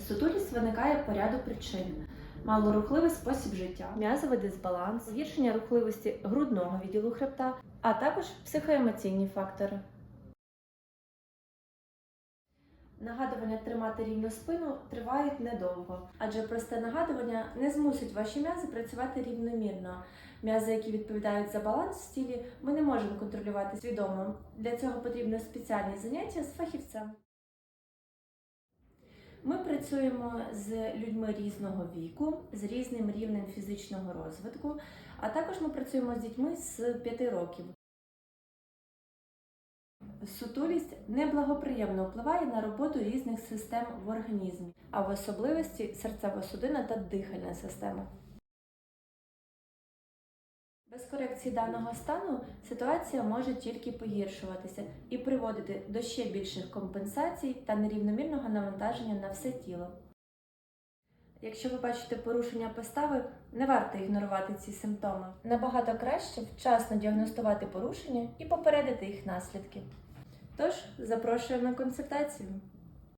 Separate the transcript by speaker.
Speaker 1: Сутулість виникає по ряду причин. Малорухливий спосіб життя, м'язовий дисбаланс, погіршення рухливості грудного відділу хребта, а також психоемоційні фактори. Нагадування тримати рівну спину тривають недовго, адже просте нагадування не змусить ваші м'язи працювати рівномірно. М'язи, які відповідають за баланс в тілі, ми не можемо контролювати свідомо. Для цього потрібно спеціальні заняття з фахівцем. Ми працюємо з людьми різного віку, з різним рівнем фізичного розвитку, а також ми працюємо з дітьми з 5 років. Сутулість неблагоприємно впливає на роботу різних систем в організмі, а в особливості серцево-судинна та дихальна система. Без корекції даного стану ситуація може тільки погіршуватися і приводити до ще більших компенсацій та нерівномірного навантаження на все тіло. Якщо ви бачите порушення постави, не варто ігнорувати ці симптоми. Набагато краще вчасно діагностувати порушення і попередити їх наслідки. Тож, запрошуємо на консультацію.